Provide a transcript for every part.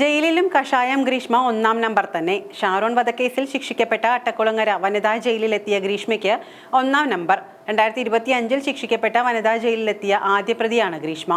ജയിലിലും കഷായം ഗ്രീഷ്മ ഒന്നാം നമ്പർ തന്നെ. ഷാരോൺ വധക്കേസിൽ ശിക്ഷിക്കപ്പെട്ട അട്ടക്കുളങ്ങര വനിതാ ജയിലിലെത്തിയ ഗ്രീഷ്മയ്ക്ക് ഒന്നാം നമ്പർ. രണ്ടായിരത്തി ഇരുപത്തി അഞ്ചിൽ ശിക്ഷിക്കപ്പെട്ട വനിതാ ജയിലിലെത്തിയ ആദ്യ പ്രതിയാണ് ഗ്രീഷ്മ.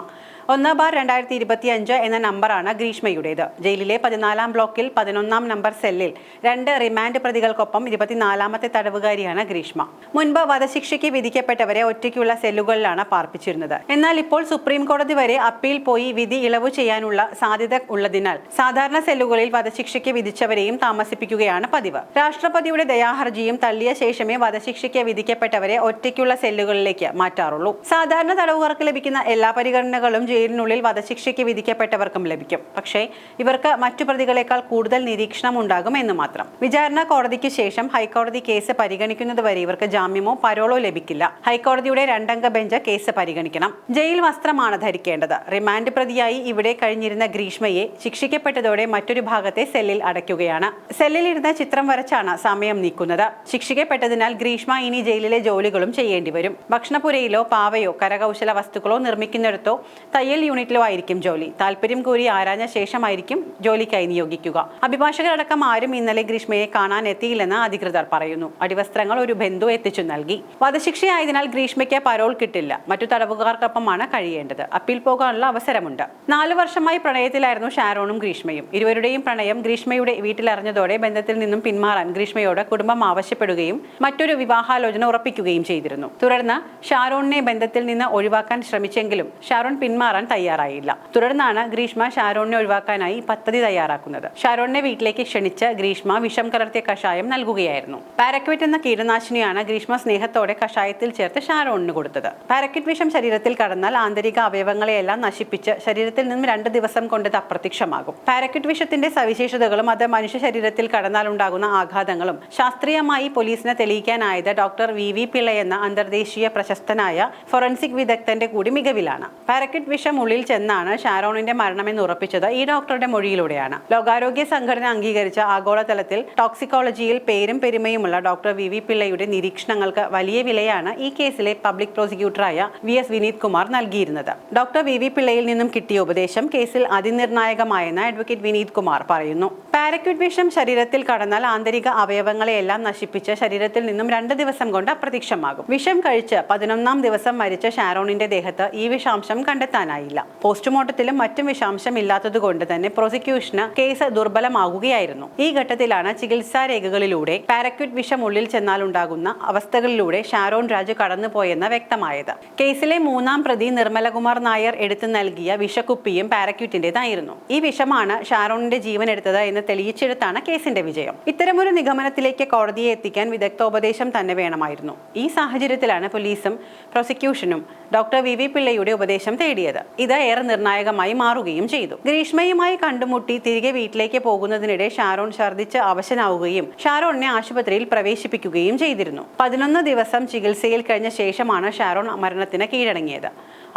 ഒന്ന് ബാർ രണ്ടായിരത്തി ഇരുപത്തി അഞ്ച് എന്ന നമ്പറാണ് ഗ്രീഷ്മയുടേത്. ജയിലിലെ പതിനാലാം ബ്ലോക്കിൽ പതിനൊന്നാം നമ്പർ സെല്ലിൽ രണ്ട് റിമാൻഡ് പ്രതികൾക്കൊപ്പം ഇരുപത്തിനാലാമത്തെ തടവുകാരിയാണ് ഗ്രീഷ്മ. മുൻപ് വധശിക്ഷയ്ക്ക് വിധിക്കപ്പെട്ടവരെ ഒറ്റയ്ക്കുള്ള സെല്ലുകളിലാണ് പാർപ്പിച്ചിരുന്നത്. എന്നാൽ ഇപ്പോൾ സുപ്രീം കോടതി വരെ അപ്പീൽ പോയി വിധി ഇളവ് ചെയ്യാനുള്ള സാധ്യത ഉള്ളതിനാൽ സാധാരണ സെല്ലുകളിൽ വധശിക്ഷയ്ക്ക് വിധിച്ചവരെയും താമസിപ്പിക്കുകയാണ് പതിവ്. രാഷ്ട്രപതിയുടെ ദയാഹർജിയും തള്ളിയ ശേഷമേ വധശിക്ഷയ്ക്ക് വിധിക്കപ്പെട്ടവരെ ഒറ്റയ്ക്കുള്ള സെല്ലുകളിലേക്ക് മാറ്റാറുള്ളൂ. സാധാരണ തടവുകാർക്ക് ലഭിക്കുന്ന എല്ലാ പരിഗണനകളും ജയിലിനുള്ളിൽ വധശിക്ഷയ്ക്ക് വിധിക്കപ്പെട്ടവർക്കും ലഭിക്കും. പക്ഷേ ഇവർക്ക് മറ്റു പ്രതികളെക്കാൾ കൂടുതൽ നിരീക്ഷണം ഉണ്ടാകും എന്ന് മാത്രം. വിചാരണ കോടതിക്ക് ശേഷം ഹൈക്കോടതി കേസ് പരിഗണിക്കുന്നതുവരെ ഇവർക്ക് ജാമ്യമോ പരോളോ ലഭിക്കില്ല. ഹൈക്കോടതിയുടെ രണ്ടംഗ ബെഞ്ച് കേസ് പരിഗണിക്കണം. ജയിൽ വസ്ത്രമാണ് ധരിക്കേണ്ടത്. റിമാൻഡ് പ്രതിയായി ഇവിടെ കഴിഞ്ഞിരുന്ന ഗ്രീഷ്മയെ ശിക്ഷിക്കപ്പെട്ടതോടെ മറ്റൊരു ഭാഗത്തെ സെല്ലിൽ അടയ്ക്കുകയാണ്. സെല്ലിൽ ഇരുന്ന ചിത്രം വരച്ചാണ് സമയം നീക്കുന്നത്. ശിക്ഷിക്കപ്പെട്ടതിനാൽ ഗ്രീഷ്മ ഇനി ജയിലിലെ ജോലികളും ചെയ്യേണ്ടി വരും. ഭക്ഷണപുരയിലോ പാവയോ കരകൗശല വസ്തുക്കളോ നിർമ്മിക്കുന്നിടത്തോ തയ്യൽ യൂണിറ്റിലോ ആയിരിക്കും ജോലി. താല്പര്യം കൂടി ആരാഞ്ഞ ശേഷമായിരിക്കും ജോലിക്കായി നിയോഗിക്കുക. അഭിഭാഷകരടക്കം ആരും ഇന്നലെ ഗ്രീഷ്മയെ കാണാൻ എത്തിയില്ലെന്ന് അധികൃതർ പറയുന്നു. അടിവസ്ത്രങ്ങൾ ഒരു ബന്ധു എത്തിച്ചു നൽകി. വധശിക്ഷയായതിനാൽ ഗ്രീഷ്മയ്ക്ക് പരോൾ കിട്ടില്ല. മറ്റു തടവുകാർക്കൊപ്പമാണ് കഴിയേണ്ടത്. അപ്പീൽ പോകാനുള്ള അവസരമുണ്ട്. നാലു വർഷമായി പ്രണയത്തിലായിരുന്നു ഷാരോണും ഗ്രീഷ്മയും. ഇരുവരുടെയും പ്രണയം ഗ്രീഷ്മയുടെ വീട്ടിലറിഞ്ഞതോടെ ബന്ധത്തിൽ നിന്നും പിന്മാറാൻ ഗ്രീഷ്മയോട് കുടുംബം ആവശ്യപ്പെടുകയും മറ്റൊരു വിവാഹാലോചന ഉറപ്പിക്കുകയും ചെയ്തിരുന്നു. തുടർന്ന് ഷാരോണിനെ ബന്ധത്തിൽ നിന്ന് ഒഴിവാക്കാൻ ശ്രമിച്ചെങ്കിലും ഷാരോൺ പിന്മാറാൻ തയ്യാറായില്ല. തുടർന്നാണ് ഗ്രീഷ്മ ഷാരോണിനെ ഒഴിവാക്കാനായി പദ്ധതി തയ്യാറാക്കുന്നത്. ഷാരോണിനെ വീട്ടിലേക്ക് ക്ഷണിച്ച് ഗ്രീഷ്മ വിഷം കലർത്തിയ കഷായം നൽകുകയായിരുന്നു. പാരക്വിറ്റ് എന്ന കീടനാശിനിയാണ് ഗ്രീഷ്മ സ്നേഹത്തോടെ കഷായത്തിൽ ചേർത്ത് ഷാരോണിന് കൊടുത്തത്. പാരക്വിറ്റ് വിഷം ശരീരത്തിൽ കടന്നാൽ ആന്തരിക അവയവങ്ങളെയെല്ലാം നശിപ്പിച്ച് ശരീരത്തിൽ നിന്നും രണ്ട് ദിവസം കൊണ്ട് അപ്രത്യക്ഷമാകും. പാരക്വിറ്റ് വിഷത്തിന്റെ സവിശേഷതകളും അത് മനുഷ്യ ശരീരത്തിൽ കടന്നാൽ ഉണ്ടാകുന്ന ആഘാതങ്ങളും ശാസ്ത്രീയമായി പോലീസിനെ തെളിയിക്കാനായത് ഡോക്ടർ വി വി പിള്ള എന്ന അന്തർദേശീയ പ്രശസ്തനായ ഫൊറൻസിക് വിദഗ്ധന്റെ കൂടി മികവിലാണ്. പാരക്കറ്റ് വിഷം ഉള്ളിൽ ചെന്നാണ് ഷാരോണിന്റെ മരണമെന്ന് ഉറപ്പിച്ചത് ഈ ഡോക്ടറുടെ മൊഴിയിലൂടെയാണ്. ലോകാരോഗ്യ സംഘടന അംഗീകരിച്ച ആഗോളതലത്തിൽ ടോക്സിക്കോളജിയിൽ പേരും പെരുമയുമുള്ള ഡോക്ടർ വി വി പിള്ളയുടെ നിരീക്ഷണങ്ങൾക്ക് വലിയ വിലയാണ് ഈ കേസിലെ പബ്ലിക് പ്രോസിക്യൂട്ടറായ വി എസ് വിനീത് കുമാർ നൽകിയിരുന്നത്. ഡോക്ടർ വി വി പിള്ളയിൽ നിന്നും കിട്ടിയ ഉപദേശം കേസിൽ അതിനിർണായകമായെന്ന് അഡ്വക്കേറ്റ് വിനീത് കുമാർ പറയുന്നു. പാരക്യൂട്ട് വിഷം ശരീരത്തിൽ കടന്നാൽ ആന്തരിക അവയവങ്ങളെയെല്ലാം നശിപ്പിച്ച് ശരീരത്തിൽ നിന്നും രണ്ട് ദിവസം കൊണ്ട് അപ്രത്യക്ഷമാകും. വിഷം കഴിച്ച് പതിനൊന്നാം ദിവസം മരിച്ച ഷാരോണിന്റെ ദേഹത്ത് ഈ വിഷാംശം കണ്ടെത്താനായില്ല. പോസ്റ്റ്മോർട്ടത്തിലും മറ്റും വിഷാംശം ഇല്ലാത്തതുകൊണ്ട് തന്നെ പ്രോസിക്യൂഷന് കേസ് ദുർബലമാകുകയായിരുന്നു. ഈ ഘട്ടത്തിലാണ് ചികിത്സാ രേഖകളിലൂടെ പാരക്യൂട്ട് വിഷം ഉള്ളിൽ ചെന്നാൽ ഉണ്ടാകുന്ന അവസ്ഥകളിലൂടെ ഷാരോൺ രാജു കടന്നുപോയെന്ന് വ്യക്തമായത്. കേസിലെ മൂന്നാം പ്രതി നിർമ്മലകുമാർ നായർ എടുത്തു നൽകിയ വിഷക്കുപ്പിയും പാരക്യൂട്ടിന്റേതായിരുന്നു. ഈ വിഷമാണ് ഷാരോണിന്റെ ജീവൻ എടുത്തത് എന്ന് തെളിയിച്ചെടുത്താണ് കേസിന്റെ വിജയം. ഇത്തരമൊരു നിഗമനത്തിലേക്ക് കോടതിയെ എത്തിക്കാൻ വിദഗ്ധോപദേശം തന്നെ വേണമായിരുന്നു. ഈ സാഹചര്യത്തിലാണ് പോലീസും പ്രോസിക്യൂഷനും ഡോക്ടർ വി വി പിള്ളയുടെ ഉപദേശം തേടിയത്. ഇത് ഏറെ നിർണായകമായി മാറുകയും ചെയ്തു. ഗ്രീഷ്മയുമായി കണ്ടുമുട്ടി തിരികെ വീട്ടിലേക്ക് പോകുന്നതിനിടെ ഷാരോൺ ഛർദ്ദിച്ച് അവശനാവുകയും ഷാരോണിനെ ആശുപത്രിയിൽ പ്രവേശിപ്പിക്കുകയും ചെയ്തിരുന്നു. പതിനൊന്ന് ദിവസം ചികിത്സയിൽ കഴിഞ്ഞ ശേഷമാണ് ഷാരോൺ മരണത്തിന് കീഴടങ്ങിയത്.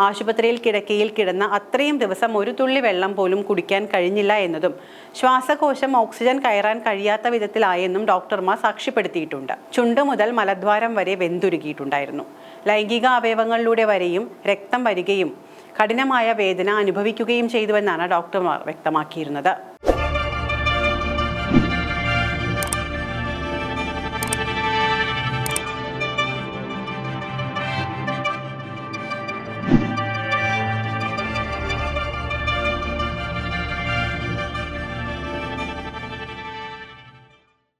ആശുപത്രിയിൽ കിടക്കയിൽ കിടന്ന അത്രയും ദിവസം ഒരു തുള്ളി വെള്ളം പോലും കുടിക്കാൻ കഴിഞ്ഞില്ല എന്നതും ശ്വാസകോശം ഓക്സിജൻ കയറാൻ കഴിയാത്ത വിധത്തിലായെന്നും ഡോക്ടർമാർ സാക്ഷ്യപ്പെടുത്തിയിട്ടുണ്ട്. ചുണ്ട് മുതൽ മലദ്വാരം വരെ വെന്തുരുകിയിട്ടുണ്ടായിരുന്നു. ലൈംഗിക അവയവങ്ങളിലൂടെ വരെയും രക്തം വരികയും കഠിനമായ വേദന അനുഭവിക്കുകയും ചെയ്തുവെന്നാണ് ഡോക്ടർമാർ വ്യക്തമാക്കിയിരുന്നത്.